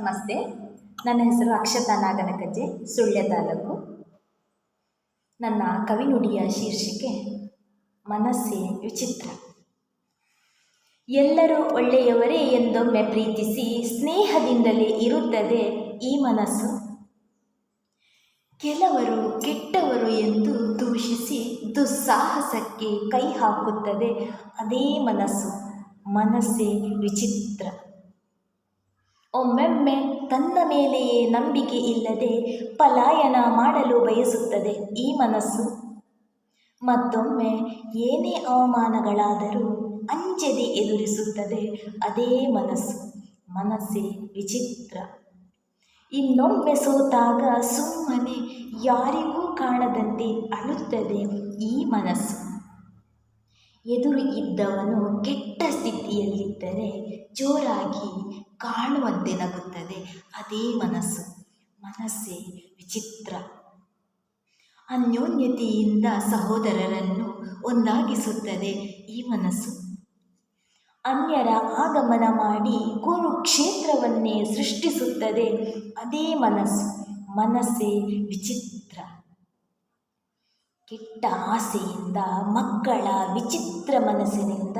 ನಮಸ್ತೆ. ನನ್ನ ಹೆಸರು ಅಕ್ಷತಾ ನಾಗನಕಜ್ಜೆ, ಸುಳ್ಯ ತಾಲೂಕು. ನನ್ನ ಕವಿನುಡಿಯ ಶೀರ್ಷಿಕೆ, ಮನಸ್ಸೇ ವಿಚಿತ್ರ. ಎಲ್ಲರೂ ಒಳ್ಳೆಯವರೇ ಎಂದೊಮ್ಮೆ ಪ್ರೀತಿಸಿ ಸ್ನೇಹದಿಂದಲೇ ಇರುತ್ತದೆ ಈ ಮನಸ್ಸು. ಕೆಲವರು ಕೆಟ್ಟವರು ಎಂದು ದೂಷಿಸಿ ದುಸ್ಸಾಹಸಕ್ಕೆ ಕೈ ಹಾಕುತ್ತದೆ ಅದೇ ಮನಸ್ಸು. ಮನಸ್ಸೇ ವಿಚಿತ್ರ. ಒಮ್ಮೆಮ್ಮೆ ತನ್ನ ಮೇಲೆಯೇ ನಂಬಿಕೆ ಇಲ್ಲದೆ ಪಲಾಯನ ಮಾಡಲು ಬಯಸುತ್ತದೆ ಈ ಮನಸ್ಸು. ಮತ್ತೊಮ್ಮೆ ಏನೇ ಅವಮಾನಗಳಾದರೂ ಅಂಜದೆ ಎದುರಿಸುತ್ತದೆ ಅದೇ ಮನಸ್ಸು. ಮನಸ್ಸೇ ವಿಚಿತ್ರ. ಇನ್ನೊಮ್ಮೆ ಸೋತಾಗ ಸುಮ್ಮನೆ ಯಾರಿಗೂ ಕಾಣದಂತೆ ಅಳುತ್ತದೆ ಈ ಮನಸ್ಸು. ಎದುರು ಇದ್ದವನು ಕೆಟ್ಟ ಸ್ಥಿತಿಯಲ್ಲಿದ್ದರೆ ಜೋರಾಗಿ ಕಾಣುವಂತೆ ನಗುತ್ತದೆ. ಅದೇ ಮನಸ್ಸು. ಮನಸ್ಸೇ ವಿಚಿತ್ರ. ಅನ್ಯೋನ್ಯತೆಯಿಂದ ಸಹೋದರರನ್ನು ಒಂದಾಗಿಸುತ್ತದೆ ಈ ಮನಸ್ಸು. ಅನ್ಯರ ಆಗಮನ ಮಾಡಿ ಕುರುಕ್ಷೇತ್ರವನ್ನೇ ಸೃಷ್ಟಿಸುತ್ತದೆ ಅದೇ ಮನಸ್ಸು. ಮನಸ್ಸೇ ವಿಚಿತ್ರ. ಕೆಟ್ಟ ಆಸೆಯಿಂದ ಮಕ್ಕಳ ವಿಚಿತ್ರ ಮನಸ್ಸಿನಿಂದ